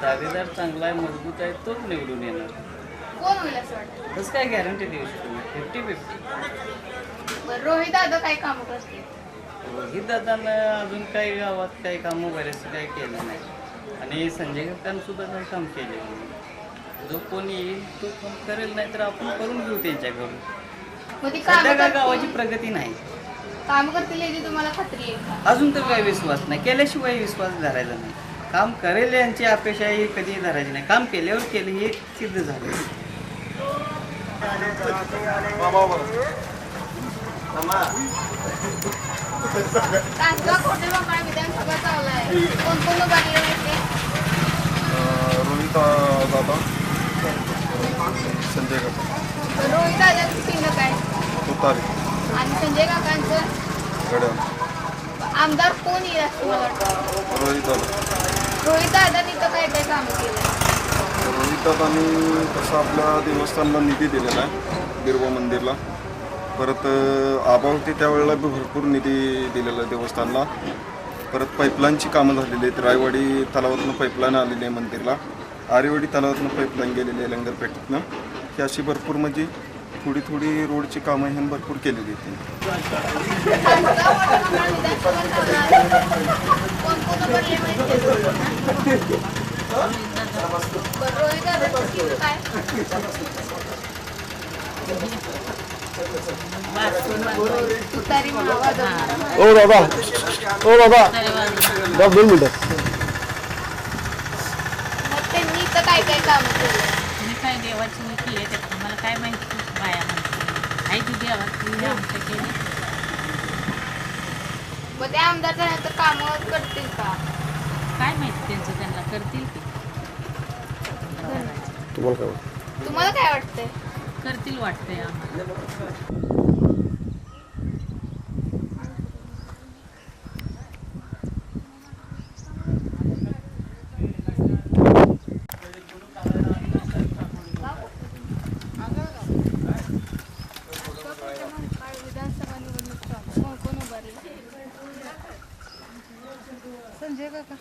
दावेदार चांगला आहे मजबूत आहे तोच निवडून येणार. कोण होईल असं वाटतं? तसं काय गॅरंटी देऊ शकतो मी फिफ्टी फिफ्टी बरं रोहित दादा काय कामं करते रोहित दादानं अजून काही गावात काही कामं बरेचसे काही केलं नाही. आणि संजय काकांनी सुद्धा काही काम नाही. जो कोणी येईल तो काम करेल नाही तर आपण करून घेऊ त्यांच्याकडून. मग ती सध्या कामं काय गावाची प्रगती नाही. कामं करतील याची तुम्हाला खात्री आहे का? अजून तर काही विश्वास नाही. केल्याशिवाय विश्वास धरायला नाही. काम करेल यांची अपेक्षा ही कधी धरायची नाही. काम केल्यावर केलं हे सिद्ध झालं. रोहित दादा. संजय काका. रोहित दादांचं चिन्ह काय? तुतारी. आणि संजय काकांचं? आमदार कोण येईल असं तुम्हाला वाटतं? रोहित दादा रोहित दादांनी तर काय काय कामं केलं? रोहित दादानी तसं आपल्या देवस्थानला निधी दिलेला आहे बिरबा मंदिरला. परत अं, आबा होते त्यावेळेला बी भरपूर निधी दिलेला आहे देवस्थानला. परत पाईपलाईनची कामं झालेली आहेत. रायवाडी तलावातनं पाईपलाईन आलेली आहे मंदिरला. आरेवाडी तलावातनं पाईपलाईन गेलेली आहे लंगरपेठेतनं. ही अशी भरपूर म्हणजे थोडी थोडी रोडची कामं ह्यांनी भरपूर केलेली आहेत. कोण ओ बाबा. ओ बाबा दोन मिनिटं मग त्यांनी तर काय काय कामं केलं मी काय देवाची मी केली त्यात मला काय माहिती बाया म्हणते आहे ती देवाची हे आमचं केली मग ते आमदार झाल्यानंतर कामं करतील का? काय माहिती त्यांचं त्यांना करतील की तुम्हाला काय वाटतं? तुम्हाला काय वाटतंय? करतील वाटतंय आम्हाला. संजय काका.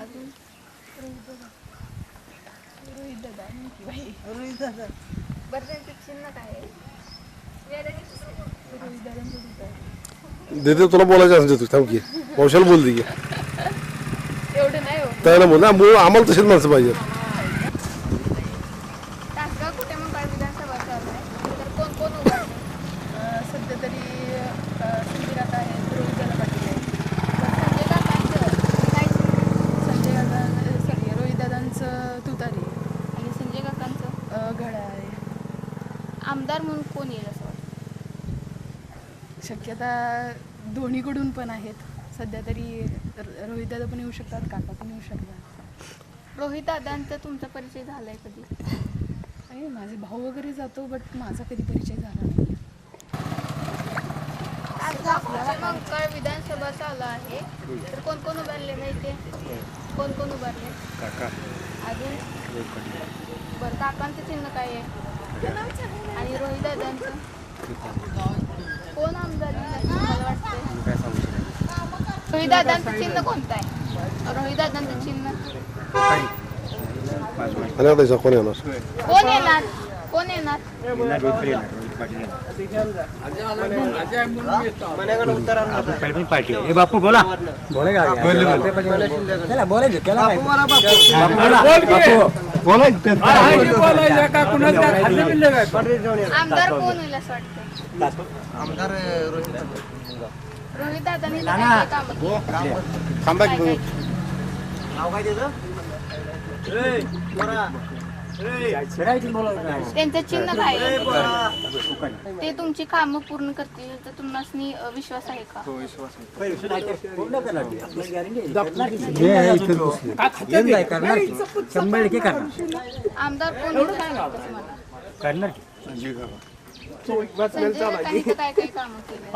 अजून? रोहित दादा रोहित दादा. बरं त्यांचं चिन्ह काय आहे? रोहित दादांचं तुला बोलायचं असेल तू थांब की. वंशाला बोल दे की. एवढं नाही हो त्याला बोल ना मग आम्हाला तशीच माणसं पाहिजे तासगाव कुठे मग काय विधानसभा चालू आहे तर कोण कोण उभारले सध्या तरी संजय काका आहेत रोहित दादा पाटील आहेत संजय काकांचं काय चिन्ह? संजय दादा सॉरी रोहित दादांचं तुतारी आणि संजय काकांचं अ, घड्याळ आहे आमदार म्हणून कोण येईल असं वाटतं शक्यता दोन्हीकडून पण आहेत. सध्या तरी रोहित दादा पण येऊ शकतात काका पण येऊ शकतात. रोहित दादांचा तुमचा परिचय झालाय कधी? आणि माझे भाऊ वगैरे जातो बट माझा कधी परिचय झाला नाही. मंगळ विधानसभा चालू आहे. तर कोण कोण उभारले माहिती कोण कोण उभारले? काका. अजून? बरं काकांचं चिन्ह काय आहे? आणि रोहित दादांचं? कोण आमदार? दादांचं चिन्ह कोणतं आहे रोहित दादांचं चिन्ह कोण येणार? कोण येणार. कोण येणार ए बापू बोला बोलेगा चला बोलायचं केला आमदार कोण होईल असं वाटतंय आमदार रोहित दादांनी थांबा काय काय बघू. त्यांचं चिन्ह काय आहे ते तुमची कामं पूर्ण करतील तर तुम्हाला विश्वास आहे का? जाय करणार की. शंभर टक्के करणार. आमदार कोण तुम्हाला? करणार की. संजय काकांनी तर काय काय कामं केली?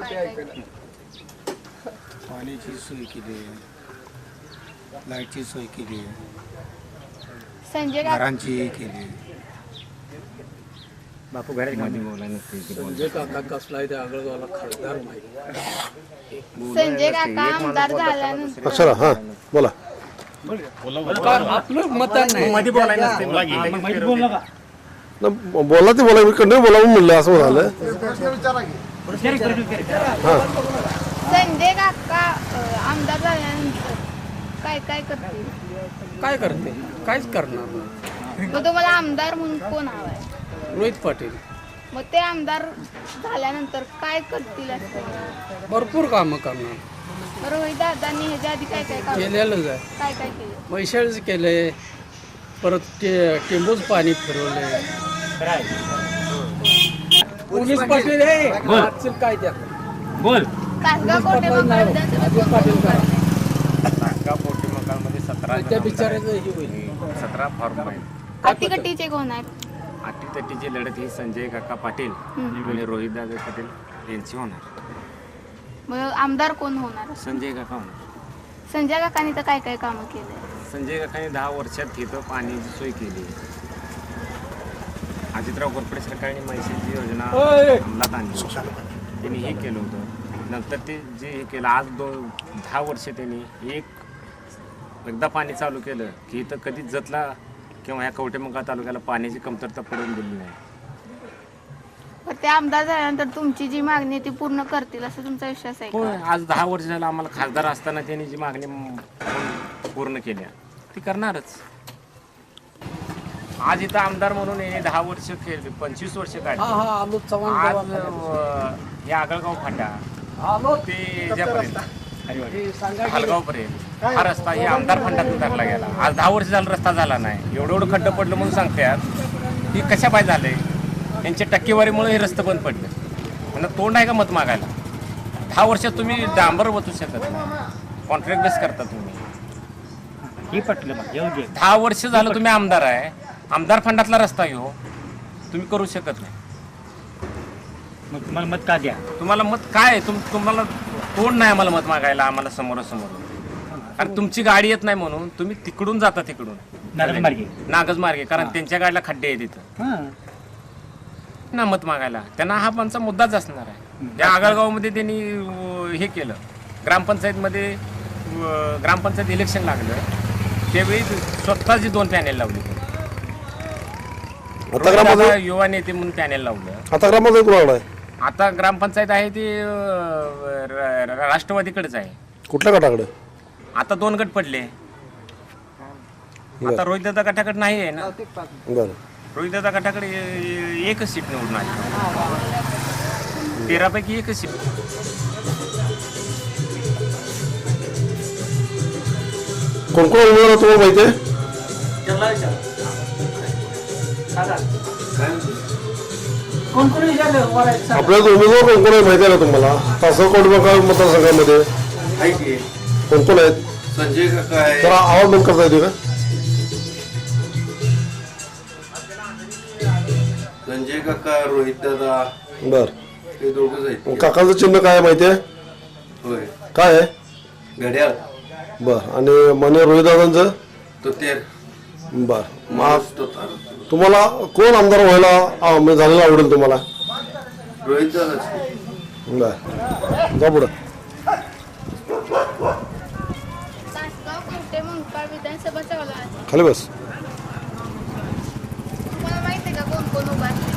काय काय? पाण्याची सोय केली. लाईटची सोय केली. संजय काका. घरांची केली. बापू घरात संजय काका कसला आहे त्या आगळगावला खासदार माहिती संजय काका आमदार झाल्यानंतर. अक्षरा हां बोला. मध्ये. बोला ते बोला. मी कंटिन्यू बोला म्हणून म्हणलं असं झालं संजय काका अं, आमदार झाल्यानंतर काय काय करतील? काय करते? काहीच करणार नाही. मग तुम्हाला आमदार म्हणून कोण हवाय रोहित पाटील. मग ते आमदार झाल्यानंतर काय करतील असं? भरपूर कामं करणार. रोहित दादांनी ह्याच्या आधी काय काय काम केलेलंच आहे. काय काय केलं? म्हैशाळच केले. परत ते टेंबूच पाणी फिरवले. पोलीस पाटील आहे आजचं काय त्यात बोल. तासगाव कोटे मंगळ विधानसभेत कोण कोण उभा आहे? त्या हे होईल. सतरा फॉर्म कोण आहेत? अटीतटीची लढत ही संजय काका पाटील आणि रोहितदादा पाटील यांची होणार. मग आमदार कोण होणार? संजय काका होणार. संजय काकांनी तर काय काय कामं केले? संजय काकाने दहा वर्षात तिथं पाण्याची सोय केली. अजितराव घोरपडे सरकारने मैसेची योजना अंमलात आणली. त्यांनी हे केलं होतं. नंतर ते जे हे केलं आज दो दहा वर्ष त्यांनी एक एकदा पाणी चालू केलं की इथं कधीच जतला किंवा ह्या कवटेमंका तालुक्याला पाण्याची कमतरता पडून दिली नाही. पण ते आमदार झाल्यानंतर तुमची जी मागणी आहे ती पूर्ण करतील असं तुमचा विश्वास आहे होय आज दहा वर्ष झालं आम्हाला खासदार असताना त्यांनी जी मागणी म- पूर्ण केल्या ती करणारच. आज इथं आमदार म्हणून यांनी दहा वर्ष केले पंचवीस वर्ष हा काढली हा चव्हाण आज. अं, हे आगळगाव फाटा. ते याच्यापर्यंत हलगावपर्यंत. हा रस्ता हे आमदार फंडातून टाकला गेला. आज दहा वर्ष झालं रस्ता झाला नाही. एवढं एवढं खड्डं पडलं म्हणून सांगतात ही कशा पाय झालंय त्यांच्या टक्केवारीमुळे हे रस्ते बंद पडले. त्यांना तोंड आहे का मत मागायला? दहा वर्षात तुम्ही डांबर बसू शकत नाही. कॉन्ट्रॅक्ट बेस करता तुम्ही. हे पटलं दहा वर्ष झालं तुम्ही आमदार आहे. आमदार फंडातला रस्ता घेऊ तुम्ही करू शकत नाही. मग तुम्हाला मत का द्या? तुम्हाला मत काय आहे? तुम तुम्हाला तोंड नाही आम्हाला मत मागायला आम्हाला समोरासमोर. कारण तुमची गाडी येत नाही म्हणून तुम्ही तिकडून जाता तिकडून. नागज मार्गे कारण त्यांच्या गाडीला खड्डे आहेत तिथं हां. ना मत मागायला. त्यांना हा पंचा मुद्दाच असणार आहे. त्या आगळगावमध्ये त्यांनी हे केलं. ग्रामपंचायतमध्ये ग्रामपंचायत इलेक्शन लागलं. त्यावेळी स्वतःची दोन पॅनेल लावली. युवा नेते म्हणून पॅनेल लावलं. आता ग्रामपंचायत आहे? आता ग्रामपंचायत आहे ती अं, र- र- राष्ट्रवादीकडेच आहे. कुठल्या गटाकडे? आता दोन गट पडले. आता रोहितदादा गटाकडे नाही आहे ना? बरं. रोहितदादा गटाकडे ए- एकच सीट निवडून आली. तेरापैकी एकच सीट. कोण कोण उमेदवार आहे तुम्हाला माहिती आहे? आपल्याला तो उमेदवार कोण कोण आहे माहिती आहे ना तुम्हाला? तासगाव कोटबंगाल मतदारसंघामध्ये? कोण कोण आहेत? संजय काका आहे. जरा आवाज बंद करता येते का? संजय काका रोहित दादा बर. हे दोघच आहेत. काकांचं चिन्ह काय आहे माहिती आहे? होय. काय आहे? घड्याळ. बर. आणि मान्य रोहितदादांचं तो तेर. बर. मग तो तार. तुम्हाला कोण आमदार व्हायला आ, म्हणजे झालेला आवडेल तुम्हाला? जा पुढं. खाली बस. तुम्हाला माहिती आहे का कोण कोण उभा आहे?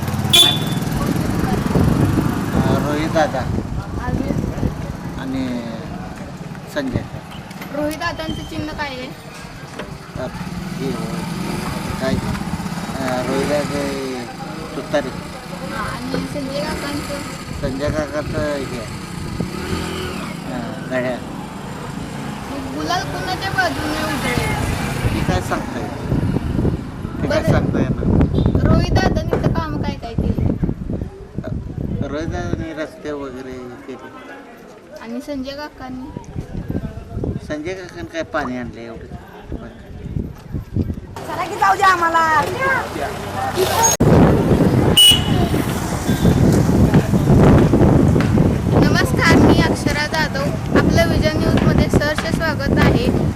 रोहित दादा आणि? संजय. रोहित दादांचं चिन्ह काय आहे? काय रोहित तुतारी. आणि संजय काकांचं? संजय काकाचं हे गुलाल कुणाच्या बाजूने काय सांगता येईल ते काय बरं. सांगता येणार रोहित दादांनी काम काय काय केले रोहिदाने रस्ते वगैरे केले. आणि संजय काकांनी? संजय काकांनी काय पाणी आणलं एवढं? आहे.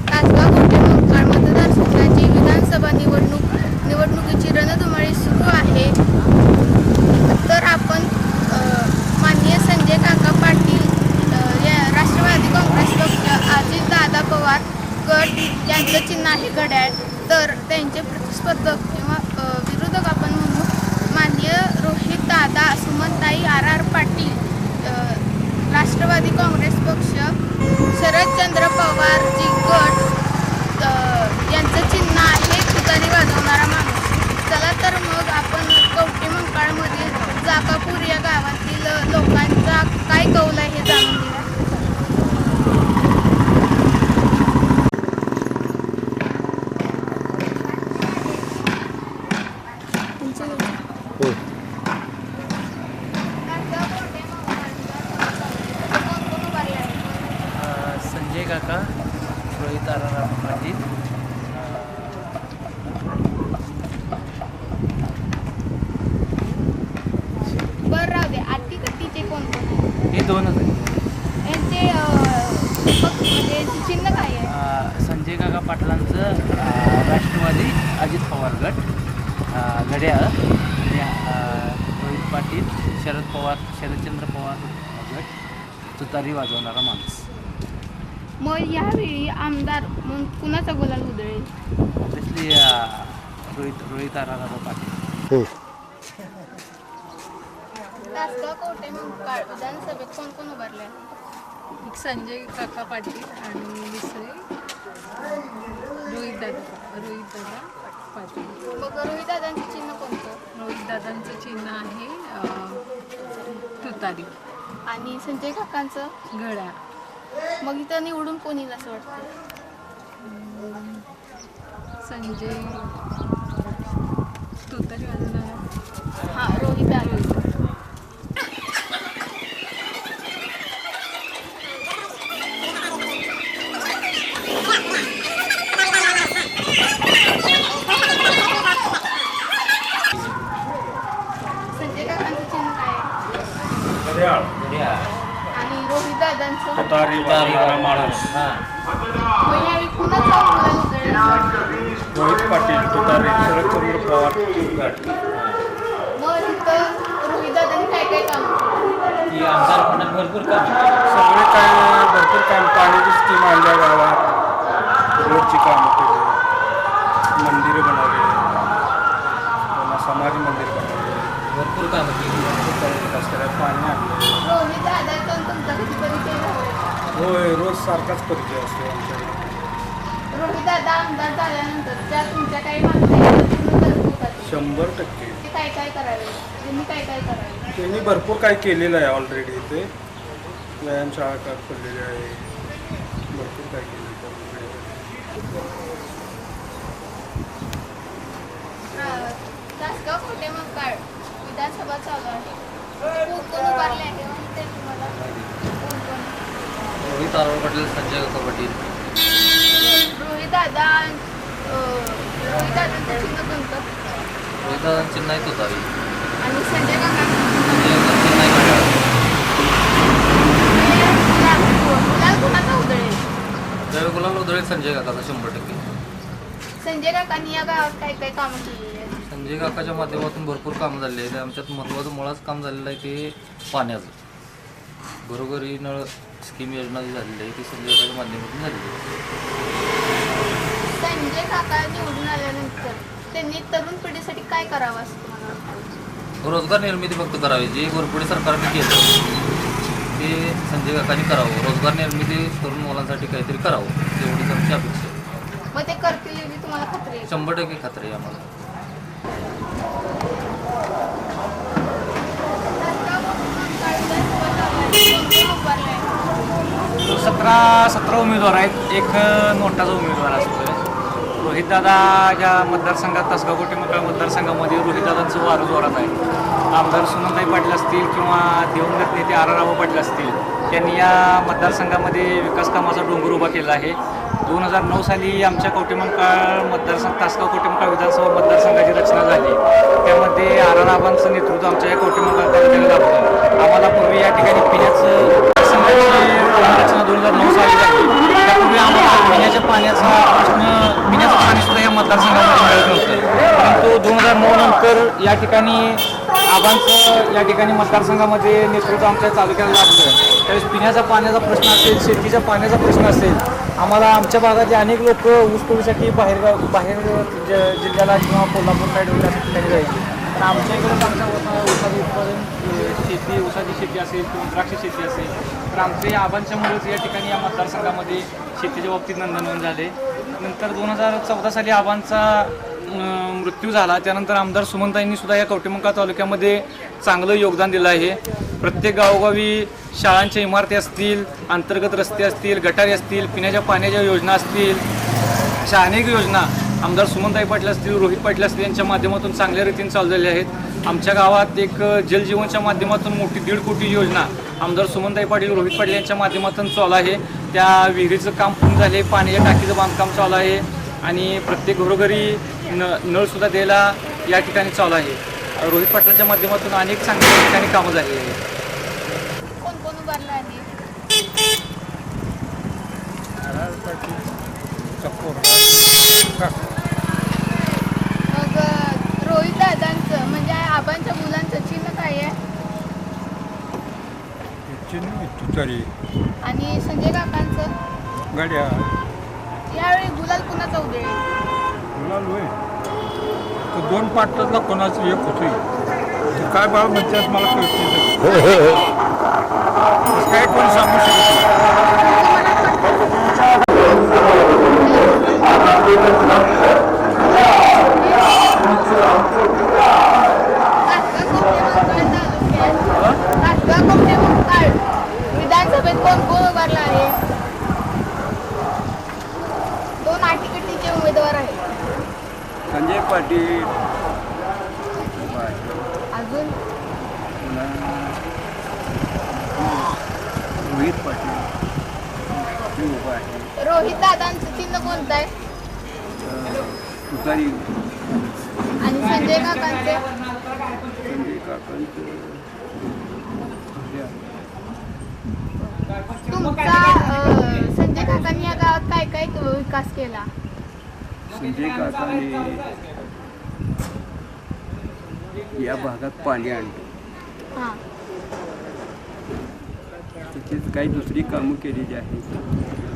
तासगाव गोटे मंकाळ मतदारसंघाची विधानसभा निवडणूक निवडणुकीची रणधुमाळी सुरू आहे तर आपण अ, माननीय संजय काका पाटील अ, या राष्ट्रवादी काँग्रेस पक्ष अजित दादा पवार गट यांचं चिन्ह आहे घड्याळ तर त्यांचे प्रतिस्पर्धक किंवा अ, विरोधक आपण म्हणू माननीय रोहित दादा सुमनताई आर आर पाटील अ, राष्ट्रवादी काँग्रेस पक्ष शरदचंद्र पवारजी गट अ, यांचं चिन्ह आहे तुतारी वाजवणारा माणूस चला तर मग आपण कवटे मंकाळमधील जाकापूर या गावातील लोकांचा काय कौल आहे हे जाणून घेऊया संजय काका रोहित आराराम पाटील बरं राहू दे आटी कट्टीचे कोण कोण आहेत? हे दोनच आहेत यांचे अ, पक्ष म्हणजे यांचे चिन्ह काय आहे अं, संजय काका पाटलांचं अं, राष्ट्रवादी अजित पवार गट अं, घड्याळ आणि अं, रोहित पाटील शरद पवार शरदचंद्र पवार गट तुतारी वाजवणारा माणूस. मग यावेळी आमदार म्हणून कुणाचा गुलाल उधळेल? अं, रोहित रोहित आराराम पाटील. तासगाव कोटे मंकाळ विधानसभेत कोण कोण उभारले आहे? एक संजय काका पाटील आणि दुसरे रोहित दादा रोहित दादा पाटील. मग रोहित दादांचे चिन्ह कोणतं? रोहित दादांचं चिन्ह आहे अं, तुतारी. आणि संजय काकांचं घड्याळ मग इथं निवडून कोण येईल असं वाटतं संजय. तुतारी वाजवणारा हां रोहित दादा संजय काकांचं चिन्ह काय आहे आणि रोहित दादांचं माणूस मग यावेळी कुणाचा गुलाल उधळेल असं वाटतं? रोहित पाटील तुतारी शरदचंद्र पवार मग इथं रोहित दादांनी काय काय काम केलं की आमदार फंडात भरपूर काम सगळे काय भरपूर काम पाण्याची स्कीम आणल्या गावात. रोडची कामं केली. मंदिरं बनवली. पुन्हा समाज मंदिर बनवले. भरपूर कामं केली. रस्त्याला पाणी आणलं रोहित दादाचा तुमचा कधी परिचय झालाय का? होय रोज सारखाच परिचय असतो आमच्याकडे. रोहित दादा आमदार झाल्यानंतर त्या तुमच्या काही मागण्या आहेत, पूर्ण करतील ते? शंभर टक्के. ते काय काय करावे? त्यांनी काय काय करावे? त्यांनी भरपूर काय केलेलं आहे ऑलरेडी इथे. व्यायामशाळा का खोललेली आहे. भरपूर काय केलं तासगाव खोटे मग काळ विधानसभा चालू आहे. कोण कोण उभारले आहे माहिती आहे तुम्हाला कोण कोण? रोहित आरोग्य पाटील संजय काका पाटील. रोहित दादा रोहित दादांचं चिन्ह कोणतं? चिन्ह आहे तुतारी आणि संजय उधळेल त्यावेळी गुलाल उधळेल संजय काकाचा शंभर टक्के. संजय काकांनी या गावात काय काय कामं केलेली आहेत? संजय काकाच्या माध्यमातून भरपूर कामं झालेली आहेत. आमच्यात महत्त्वाचं मुळाच काम झालेलं आहे ते पाण्याचं. घरोघरी नळ स्कीम योजना जी झालेली आहे ती संजय काकाच्या माध्यमातून झालेली आहे. संजय काका निवडून आल्यानंतर त्यांनी तरुण पिढीसाठी काय करावं असं तुम्हाला वाटतं? रोजगार निर्मिती फक्त करावी जे गोरपुडे सरकारने केलं. ते संजय काकांनी करावं. रोजगार निर्मिती तरुण मुलांसाठी काहीतरी करावं एवढीच आमची अपेक्षा आहे. मग ते करतील एवढी तुम्हाला खात्री आहे? शंभर टक्के खात्री आहे आम्हाला. सतरा सतरा उमेदवार आहेत. एक नोटाचा उमेदवार असतो रोहितदादाच्या मतदारसंघात तासगाव कोटे मतदारसंघामध्ये रोहितदादांचं वारं जोरात आहे. आमदार सुनंदाई पाटील असतील किंवा दिवंगत नेते आर राव पाटील असतील त्यांनी या मतदारसंघामध्ये विकास कामाचा डोंगर उभा केला आहे. दोन हजार नऊ साली आमच्या कवटेमंकाळ मतदारसंघ तासगाव कवटेमंकाळ विधानसभा मतदारसंघाची रचना झाली. त्यामध्ये आर नेतृत्व आमच्या या कवटेमंकाळ तालुक्याला लाभलं आम्हाला पूर्वी या ठिकाणी पिण्याचं संघाची रचना दोन हजार नऊ साली झाली. तर या ठिकाणी आबांचं या ठिकाणी मतदारसंघामध्ये नेतृत्व आमच्या तालुक्याला लागलं त्यावेळेस पिण्याचा पाण्याचा प्रश्न असेल शेतीच्या पाण्याचा प्रश्न असेल आम्हाला आमच्या भागातले अनेक लोक ऊसतोडीसाठी बाहेर बाहेर ज जिल्ह्याला किंवा कोल्हापूर साईड वगैरे अशा ठिकाणी जायचे तर आमच्या इकडे आमच्या ऊसाचं उत्पादन शेती ऊसाची शेती असेल किंवा द्राक्ष शेती असेल तर आमचे आबांच्यामुळेच या ठिकाणी या मतदारसंघामध्ये शेतीच्या बाबतीत नंदनवन झाले. नंतर दोन हजार चौदा साली आबांचा मृत्यू झाला. त्यानंतर आमदार सुमंताईंनी सुद्धा या कवटेमंका तालुक्यामध्ये चांगलं योगदान दिलं आहे. प्रत्येक गावोगावी शाळांच्या इमारती असतील अंतर्गत रस्ते असतील गटारी असतील पिण्याच्या पाण्याच्या योजना असतील अशा अनेक योजना आमदार सुमनताई पाटील असतील रोहित पाटील असतील यांच्या माध्यमातून चांगल्या रीतीने चालू झाल्या आहेत. आमच्या गावात एक जलजीवनच्या माध्यमातून मोठी दीड कोटी योजना आमदार सुमनताई पाटील रोहित पाटील यांच्या माध्यमातून चालू आहे. त्या विहिरीचं काम पूर्ण झाले पाण्याच्या टाकीचं बांधकाम चालू आहे. आणि प्रत्येक घरोघरी न नळसुद्धा द्यायला या ठिकाणी चालू आहे. रोहित पाटलांच्या माध्यमातून अनेक चांगल्या ठिकाणी कामं झालेली आहेत. कोण कोण उभारलं आहे मग रोहित दादांचं म्हणजे आबांच्या मुलांचं चिन्ह काय आहे? तुतारी आणि संजय काकांचं? गाड्या. यावेळी गुलाल कुणाचा उदय मुलाल होय. तर दोन पाटलातला कोणाचं एक होतोय ते काय बाळ म्हणतात मला कळत नाही सगळं. तसं काय कोण सांगू शकत नाही. विधानसभेत कोण कोण उभारला आहे दोन आटीकटीचे उमेदवार आहेत संजय पाटील. अजून? रोहित पाटील. उभा आहे. रोहित दादांचं चिन्ह कोणतं आहे? तुतारी. आणि संजय काकांचे? संजय काकांचं. तुमचा अं, संजय काकांनी या गावात काय काय विकास केला? संजय काकाने या भागात पाणी आणलं हां. त्याचीच काही दुसरी कामं केलेली आहेत.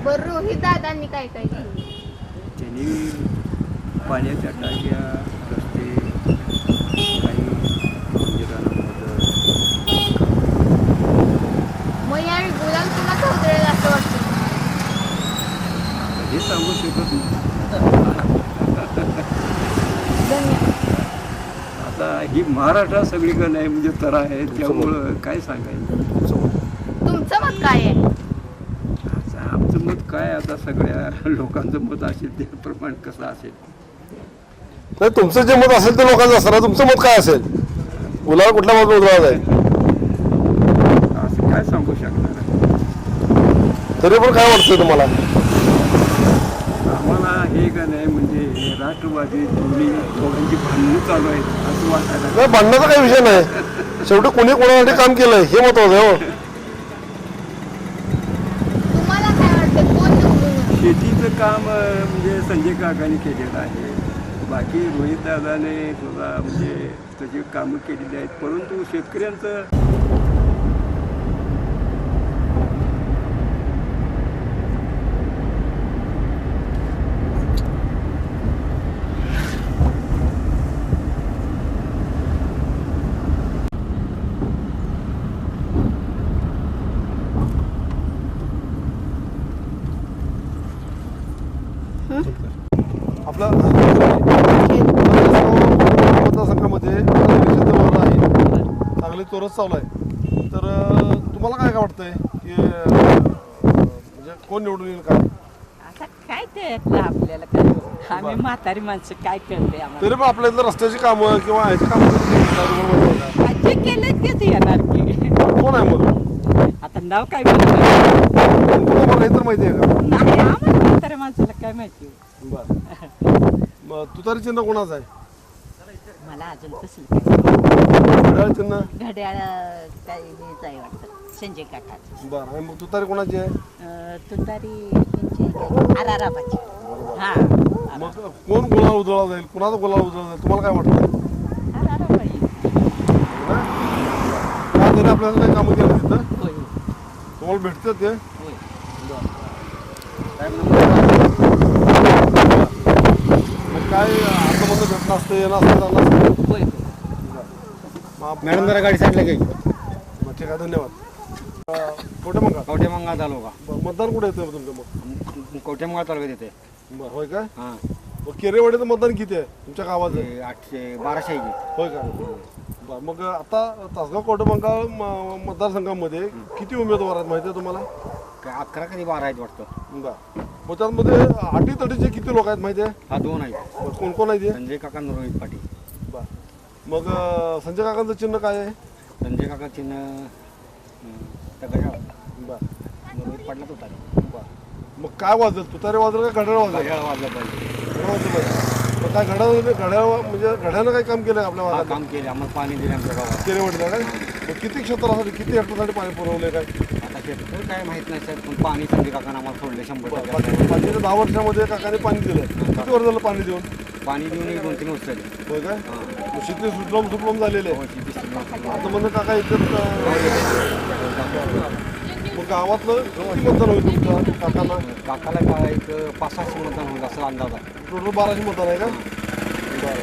बरं रोहित दादांनी काय काय त्यांनी पाण्याच्या टाक्या रस्ते काही मग यावेळी गुलाल कुणाचा उधळेल असं वाटतं? हे सांगू शकत नाही धन्यवाद आता ही महाराष्ट्रात सगळीकडे नाही म्हणजे तर आहे त्यामुळं काय सांगायचं? तुमचं मत? काय आहे? आता आमचं मत काय आता सगळ्या लोकांचं मत असेल त्याप्रमाणे कसं असेल? नाही तुमचं जे मत असेल ते लोकांचं असणार तुमचं मत काय असेल? मुलाला कुठल्या मत उद्भवत आहे? असं काय सांगू शकणार? तरी पण काय वाटतंय तुम्हाला आम्हाला हे का नाही म्हणजे हे राष्ट्रवादी दोन्ही दोघांची भांडणं चालू आहेत असं वाटायला नाही भांडण्याचा काही विषय नाही. शेवटी कोणी कोणासाठी काम केलंय हे महत्वाचं आहे हो. तुम्हाला काय वाटतं कोण निवडून येईल? शेतीचं काम अं, म्हणजे संजय काकाने केलेलं आहे. बाकी रोहित दादाने सुद्धा म्हणजे त्याची कामं केलेली आहेत. परंतु शेतकऱ्यांचं आपला मतदारसंघामध्ये इलेक्शन जवळ आहे चांगली चोरस चालू आहे. तर तुम्हाला काय काय वाटतंय? की म्हणजे कोण निवडून येईल काय? आता काय ते त्यातलं आपल्याला काय? आम्ही म्हातारी माणसं काय कळते आम्हाला? तरी पण आपल्या इथलं रस्त्याची कामं किंवा ह्याची कामं जे केलं तेच येणार की? कोण आहे मग? आता नाव काय तर माहिती आहे का? नाही आम्हाला म्हाताऱ्या माणसाला काय माहिती? बरं. मग तुतारी चिन्ह कोणाचं आहे? मला अजून कसं काय घड्याळ काय हेच आहे वाटतं संजय काकाचं बरं आणि मग तुतारी कोणाची आहे? तुतारी त्यांची आराराबाची. हा. मग कोण गुलाल उजळला जाईल? कुणाचा गुलाल उजळला जाईल? तुम्हाला काय वाटतं? आराराबाई. का तरी आपल्याला काही कामं केलं तिथं? होय. तुम्हाला भेटतं ते? होय. मग काय मग भेटलं असतं येणं असतं जाणं असतं. मग मॅडम जरा गाडी साईडला घ्यायची मग ठीक आहे धन्यवाद. कोठे मग कवठेमंगा तालुका. मतदान कुठे येतं तुमचं मग? कवठेमंगा तालुक्यात येते. बरं होय काय? हां. मग केरेवाडीचं मतदान किती आहे तुमच्या गावाचं? ते आठशे बाराशे आहे होय का? बरं मग आता तासगाव कोटबंगाळ म- मतदारसंघामध्ये किती उमेदवार आहेत माहिती आहे तुम्हाला? काय अकरा कधी बारा आहेत वाटतं. बरं. मग त्यामध्ये अटी तटीचे किती लोक आहेत माहिती आहे? हा दोन आहेत. बरं, कोण कोण आहे ते संजय काका आणि रोहित पाटील. बरं. मग अं, संजय काकांचं चिन्ह काय आहे? संजय काका चिन्ह तगड्या बरं. रोहित पाटला होता बरं. मग काय वाजल? तुतारे वाजल का घड्याळ वाजल? घड्याळ वाजलं पाहिजे. घड्याळ वाजलं पाहिजे. मग काय घड्याळ घड्याळ म्हणजे घड्याळनं काय काम केलं आपल्या हा भागात? काम केले आम्हाला पाणी दिले आमच्या गावात. केरेवाडीला काय? मग किती क्षेत्रासाठी किती हेक्टरसाठी पाणी पुरवले काय? शेतकरी काय माहीत नाही सर पण पाणी संजय काकानं आम्हाला सोडले शंभर टक्के दहा वर्षामध्ये काकाने पाणी दिलं. किती वर्ष झालं पाणी देऊन? पाणी देऊन एक दोन तीन वर्ष झाली. होय काय? मग शेती सुटलम सुटलम झालेले आहे. आता म्हणणं काका इथं मग गावातलं किती मतदान होईल तुमचं काकांना? काकाला काय एक पाच सहाशे मतदान होईल असं अंदाज आहे. टोटल बाराशे मतदान आहे का? बरं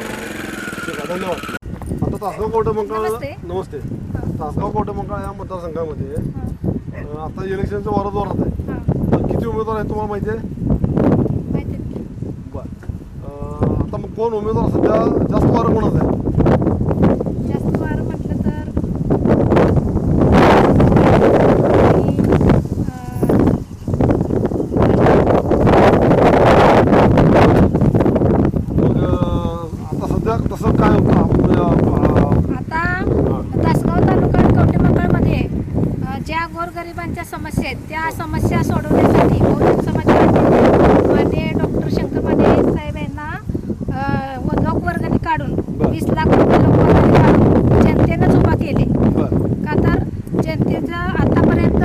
ठीक आहे धन्यवाद. आता तासगाव कोटे मंकाळ नमस्ते. नमस्ते. तासगाव कोटे मंकाळ या मतदारसंघामध्ये अं, आता इलेक्शनचं वारं जोरात आहे. हां. तर किती उमेदवार आहेत तुम्हाला माहिती आहे? माहिती आहे. की. बरं. अं, आता मग कोण उमेदवार सध्या जास्त वारं कोणाचं आहे जास्त वारं म्हटलं तर मग अं, आता सध्या तसं काय होतं आपण, अं, आता तासगाव तालुका आणि कवटेमंगळमध्ये अ, ज्या गोरगरिबांच्या समस्या आहेत त्या समस्या सोडवण्यासाठी बहुजन समाजाने माननीय डॉक्टर शंकर माने साहेब यांना अ, व- लोकवर्गणी काढून बरं. वीस लाख रुपये लोकवर्गणी काढून जनतेनंच उभा केले बरं का तर जनतेचं आतापर्यंत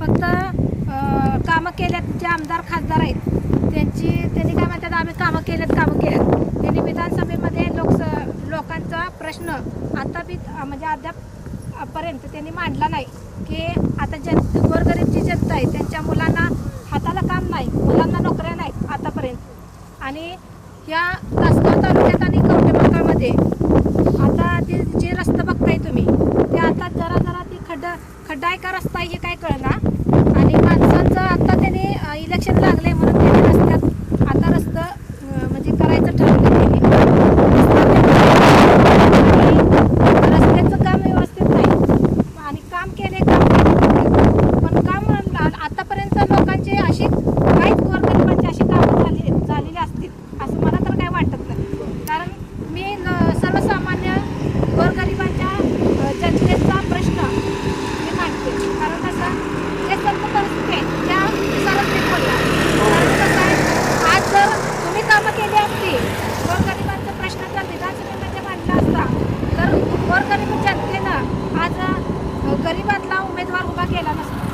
फक्त अ, कामं केल्यात जे आमदार खासदार आहेत त्यांची त्यांनी काय म्हणतात आम्ही कामं केलेत कामं केलेत त्यांनी विधानसभेमध्ये लोकस लोकांचा प्रश्न आता बी म्हणजे अद्याप पर्यंत त्यांनी मांडला नाही. की आता जन गोरगरीब जी जनता आहे त्यांच्या मुलांना हाताला काम नाही मुलांना नोकऱ्या नाहीत आतापर्यंत आणि या तासगाव तालुक्यात आणि कवटेमंकाळमध्ये आता ते जे रस्ता बघताय तुम्ही ते आता जरा जरा ती खड्डा खड्डा आहे का रस्ता आहे हे काय कळना आणि माणसांचं आता त्याने इलेक्शन लागले म्हणून त्याने रस्त्यात आता रस्ता अं, म्हणजे करायचं ठरवलं त्याने आणि रस्त्याचं काम व्यवस्थित नाही आणि काम केले काम केले पण काम आ- आतापर्यंत लोकांची अशी काहीच गोरगरिबांची अशी कामं झाली झालेली असतील असं मला तर काय वाटत नाही कारण मी ल- सर्वसामान्य गोरगरिबांच्या अ, जनतेचा प्रश्न मी मांडते कारण कसं जे संत परिस्थिती आहे त्या नुसारच मी बोलणार कारण कसं आहे आज जर तुम्ही कामं केली असती गोरगरिबांचा प्रश्न जर विधानसभेमध्ये मांडला असता तर गोरगरीब जनतेनं आज अ, गरिबातला उमेदवार उभा केला नसता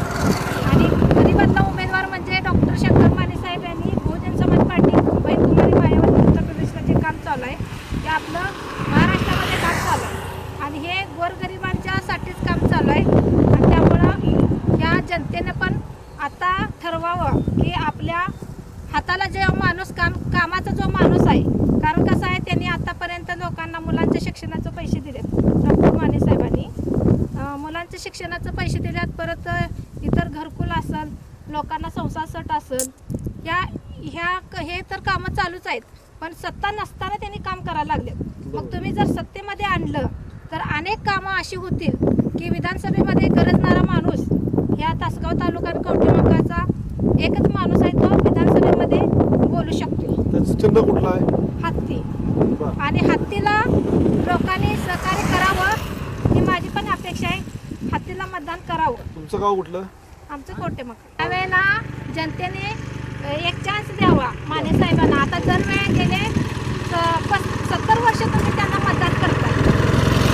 आणि गरिबातला उमेदवार म्हणजे डॉक्टर शंकर माने साहेब यांनी बहुजन समाज पार्टी मुंबई कुमारी मायावती उत्तर प्रदेशला जे काम चालू आहे ते आपलं महाराष्ट्रामध्ये काम चालू आहे आणि हे गोरगरिबांच्यासाठीच काम चालू आहे आणि त्यामुळं या जनतेनं पण आता ठरवावं की आपल्या हाताला जे माणूस काम कामाचा जो माणूस आहे कारण कसं आहे त्यांनी आतापर्यंत लोकांना मुलांच्या शिक्षणाचे पैसे दिलेत. डॉक्टर माने साहेबांनी. मुलांच्या शिक्षणाचे पैसे दिल्यात परत इतर घरकुल असेल लोकांना संसार सट असेल या ह्या क- हे तर कामं चालूच आहेत. पण सत्ता नसताना त्यांनी काम करायला लागले मग तुम्ही जर सत्तेमध्ये आणलं तर अनेक कामं अशी होतील की विधानसभेमध्ये गरजणारा माणूस ह्या तासगाव तालुका आणि कवठेमंकाळचा एकच माणूस आहे तो विधानसभेत बोलू बोलू शकतो. त्याचं चिन्ह कुठलं आहे? हत्ती. बरं. आणि हत्तीला लोकांनी सहकार्य करावं ही माझी पण अपेक्षा आहे. हत्तीला मतदान करावं. तुमचं गाव कुठलं? आमचं कोटे मग त्यावेळेला जनतेने अ, एक चान्स द्यावा माने साहेबांना. आता दर वेळा गेले स- पस- सत्तर वर्ष तुम्ही त्यांना मतदान करताय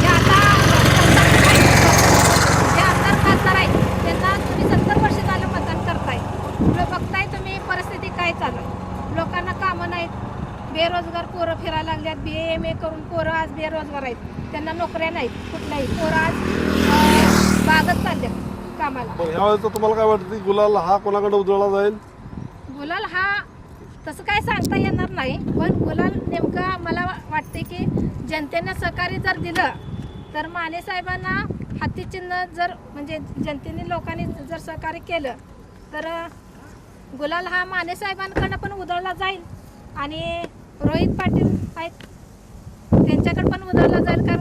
जे आता खासदार आहेत, जे आमदार खासदार आहेत त्यांना तुम्ही सत्तर वर्ष झालं मतदान करताय लो- बघताय तुम्ही परिस्थिती काय चालू आहे लोकांना कामं नाहीत बेरोजगार पोरं फिरायला लागल्यात बी एम ए करून पोरं आज बेरोजगार आहेत त्यांना नोकऱ्या नाहीत कुठल्याही. पोरं आज अ, बागत चालल्यात कामाला. मग ह्या वेळेस तुम्हाला काय वाटतं की गुलाल हा कोणाकडे उजळला जाईल? गुलाल हा तसं काय सांगता येणार नाही पण गुलाल नेमका मला वाटते की जनतेनं सहकार्य जर दिलं तर माने साहेबांना हातीचिन्ह जर म्हणजे जनतेने लोकांनी जर सहकार्य केलं तर गुलाल हा माने साहेबांकडनं पण उधळला जाईल. आणि रोहित पाटील आहेत त्यांच्याकडे पण उधळला जाईल कारण